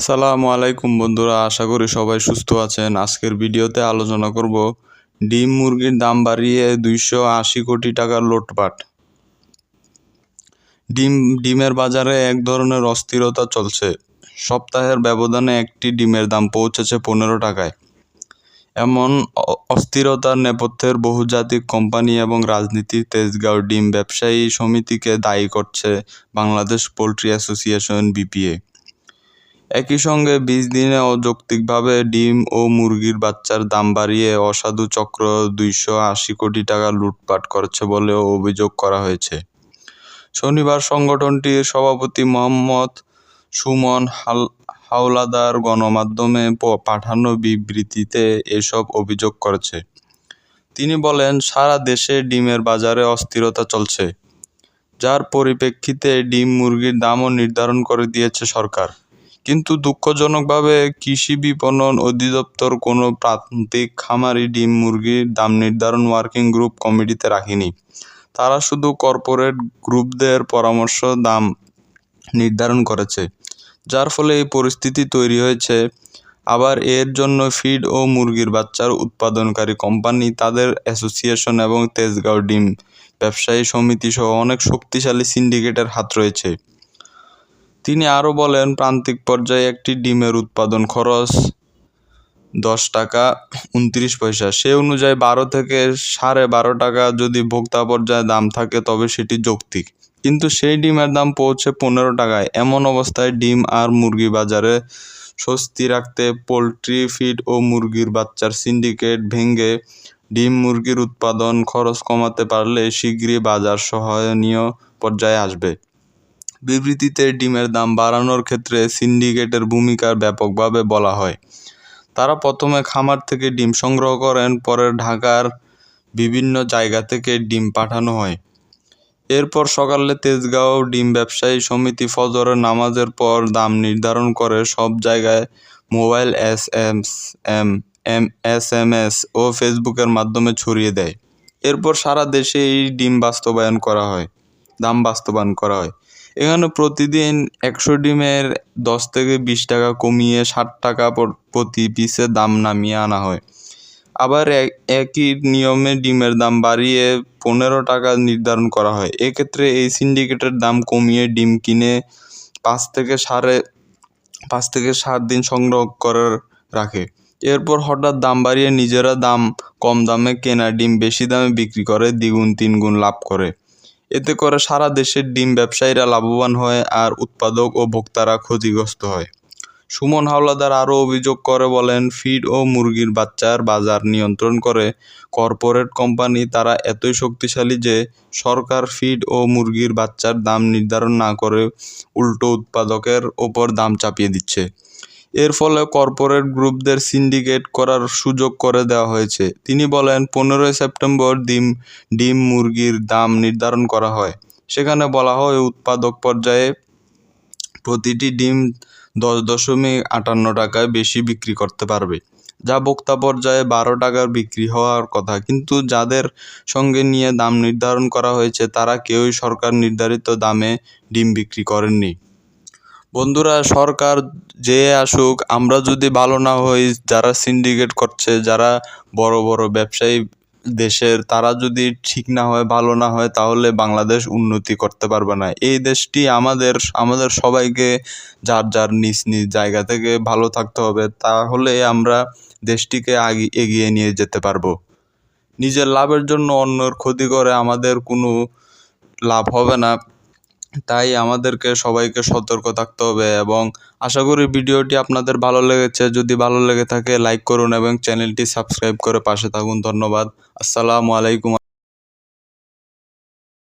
আসসালামু আলাইকুম বন্ধুরা, আশা করি সবাই সুস্থ আছেন। আজকের ভিডিওতে আলোচনা করব ডিম মুরগির দাম বাড়িয়ে দুইশো আশি কোটি টাকার লোটপাট। ডিম, ডিমের বাজারে এক ধরনের অস্থিরতা চলছে। সপ্তাহের ব্যবধানে একটি ডিমের দাম পৌঁছেছে পনেরো টাকায়। এমন অস্থিরতার নেপথ্যের বহুজাতিক কোম্পানি এবং রাজনীতির তেজগাঁও ডিম ব্যবসায়ী সমিতিকে দায়ী করছে বাংলাদেশ পোলট্রি অ্যাসোসিয়েশন বিপিএ। একই সঙ্গে বিশ দিনে অযৌক্তিকভাবে ডিম ও মুরগির বাচ্চার দাম বাড়িয়ে অসাধু চক্র দুইশো আশি কোটি টাকা লুটপাট করছে বলেও অভিযোগ করা হয়েছে। শনিবার সংগঠনটির সভাপতি মোহাম্মদ সুমন হাল হাওলাদার গণমাধ্যমে পাঠানো বিবৃতিতে এসব অভিযোগ করেছে। তিনি বলেন, সারা দেশে ডিমের বাজারে অস্থিরতা চলছে, যার পরিপ্রেক্ষিতে ডিম মুরগির দামও নির্ধারণ করে দিয়েছে সরকার। কিন্তু দুঃখজনকভাবে কৃষি বিপণন অধিদপ্তর কোনো প্রান্তিক খামারি, ডিম মুরগির দাম নির্ধারণ ওয়ার্কিং গ্রুপ কমিটিতে রাখেনি। তারা শুধু কর্পোরেট গ্রুপদের পরামর্শ দাম নির্ধারণ করেছে, যার ফলে এই পরিস্থিতি তৈরি হয়েছে। আবার এর জন্য ফিড ও মুরগির বাচ্চার উৎপাদনকারী কোম্পানি তাদের অ্যাসোসিয়েশন এবং তেজগাঁও ডিম ব্যবসায়ী সমিতি সহ অনেক শক্তিশালী সিন্ডিকেটের হাত রয়েছে। তিনি আরও বলেন, প্রান্তিক পর্যায়ে একটি ডিমের উৎপাদন খরচ দশ টাকা, উনত্রিশ পয়সা। সে অনুযায়ী বারো থেকে সাড়ে বারো টাকা যদি ভোক্তা পর্যায়ে দাম থাকে, তবে সেটি যৌক্তিক। কিন্তু সেই ডিমের দাম পৌঁছে পনেরো টাকায়। এমন অবস্থায় ডিম আর মুরগি বাজারে স্বস্তি রাখতে পোলট্রি ফিড ও মুরগির বাচ্চার সিন্ডিকেট ভেঙে ডিম মুরগির উৎপাদন খরচ কমাতে পারলে শীঘ্রই বাজার সহনীয় পর্যায়ে আসবে। বিবৃতিতে ডিমের দাম বাড়ানোর ক্ষেত্রে সিন্ডিকেটের ভূমিকার ব্যাপকভাবে বলা হয়। তারা প্রথমে খামার থেকে ডিম সংগ্রহ করেন, পরে ঢাকার বিভিন্ন জায়গা থেকে ডিম পাঠানো হয়। এরপর সকালে তেজগাঁও ডিম ব্যবসায়ী সমিতি ফজরের নামাজের পর দাম নির্ধারণ করে সব জায়গায় mobile S M M M S M S ও ফেসবুকের মাধ্যমে ছড়িয়ে দেয়। এরপর সারা দেশে এই ডিম বাস্তবায়ন করা হয়, দাম বাস্তবায়ন করা হয়। এখানে প্রতিদিন একশো ডিমের দশ থেকে বিশ টাকা কমিয়ে ষাট টাকা প্রতি পিসে দাম নামিয়ে আনা হয়। আবার এক- একই নিয়মে ডিমের দাম বাড়িয়ে পনেরো টাকা নির্ধারণ করা হয়। এক্ষেত্রে এই সিন্ডিকেটের দাম কমিয়ে ডিম কিনে পাঁচ থেকে সাড়ে, পাঁচ থেকে সাত দিন সংগ্রহ করে রাখে। এরপর হঠাৎ দাম বাড়িয়ে নিজেরা দাম কম দামে কেনা ডিম বেশি দামে বিক্রি করে, দ্বিগুণ, তিনগুণ লাভ করে। এতে করে সারা দেশের ডিম ব্যবসায়ীরা লাভবান হয় আর উৎপাদক ও ভোক্তারা ক্ষতিগ্রস্ত হয়। সুমন হাওলাদার আরও অভিযোগ করে বলেন, ফিড ও মুরগির বাচ্চার বাজার নিয়ন্ত্রণ করে কর্পোরেট কোম্পানি, তারা এতই শক্তিশালী যে সরকার ফিড ও মুরগির বাচ্চার দাম নির্ধারণ না করে উল্টো উৎপাদকের ওপর দাম চাপিয়ে দিচ্ছে। এর ফলে কর্পোরেট গ্রুপদের সিন্ডিকেট করার সুযোগ করে দেওয়া হয়েছে। তিনি বলেন, পনেরোই সেপ্টেম্বর ডিম ডিম মুরগির দাম নির্ধারণ করা হয়। সেখানে বলা হয়, উৎপাদক পর্যায়ে প্রতিটি ডিম দশ দশমিক আটান্ন টাকায় বেশি বিক্রি করতে পারবে, যা ভোক্তা পর্যায়ে বারো টাকার বিক্রি হওয়ার কথা। কিন্তু যাদের সঙ্গে নিয়ে দাম নির্ধারণ করা হয়েছে, তারা কেউই সরকার নির্ধারিত দামে ডিম বিক্রি করেননি। বন্ধুরা, সরকার যে আসুক, আমরা যদি ভালো না হই, যারা সিন্ডিকেট করছে, যারা বড় বড় ব্যবসায়ী দেশের, তারা যদি ঠিক না হয়, ভালো না হয়, তাহলে বাংলাদেশ উন্নতি করতে পারবে না। এই দেশটি আমাদের আমাদের সবাইকে যার যার নিজ নিজ জায়গা থেকে ভালো থাকতে হবে, তাহলে আমরা দেশটিকে আগে, এগিয়ে নিয়ে যেতে পারব। নিজের লাভের জন্য অন্যের ক্ষতি করে আমাদের কোনো লাভ হবে না। তাই আমাদেরকে সবাইকে সতর্ক থাকতে হবে এবং আশা করি ভিডিওটি আপনাদের ভালো লেগেছে। যদি ভালো লেগে থাকে লাইক করুন এবং চ্যানেলটি সাবস্ক্রাইব করে পাশে থাকুন। ধন্যবাদ। আসসালামু আলাইকুম।